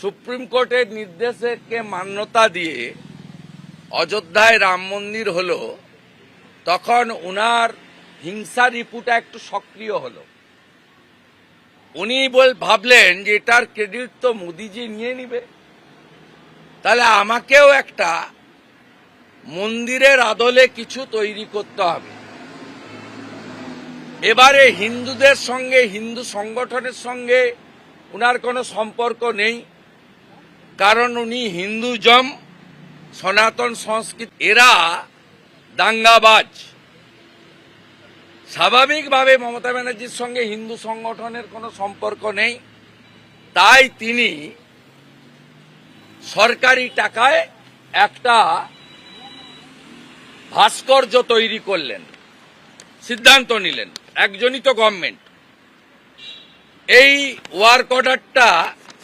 Supreme কোর্টের নির্দেশকে মান্যতা দিয়ে অযোধ্যায় রাম মন্দির হল, তখন উনার হিংসা রিপুটা একটু সক্রিয় হলো। উনি বল, ভাবলেন যে এটার ক্রেডিট তো মোদিজি নিয়ে নিবে। তাহলে আমাকেও একটা মন্দিরের আদলে কিছু তৈরি করতে হবে। এবারে হিন্দুদের সঙ্গে, হিন্দু সংগঠনের সঙ্গে উনার কোনো সম্পর্ক নেই। কারণ উনি হিন্দুজম সনাতন সংস্কৃতি, এরা দাঙ্গাবাজ। স্বাভাবিকভাবে মমতা ব্যানার্জির সঙ্গে হিন্দু সংগঠনের কোনো সম্পর্ক নেই। তাই তিনি সরকারি টাকায় একটা ভাস্কর্য তৈরি করলেন, সিদ্ধান্ত নিলেন, একজনই তো গভর্নমেন্ট এই ওয়ার্ক অর্ডারটা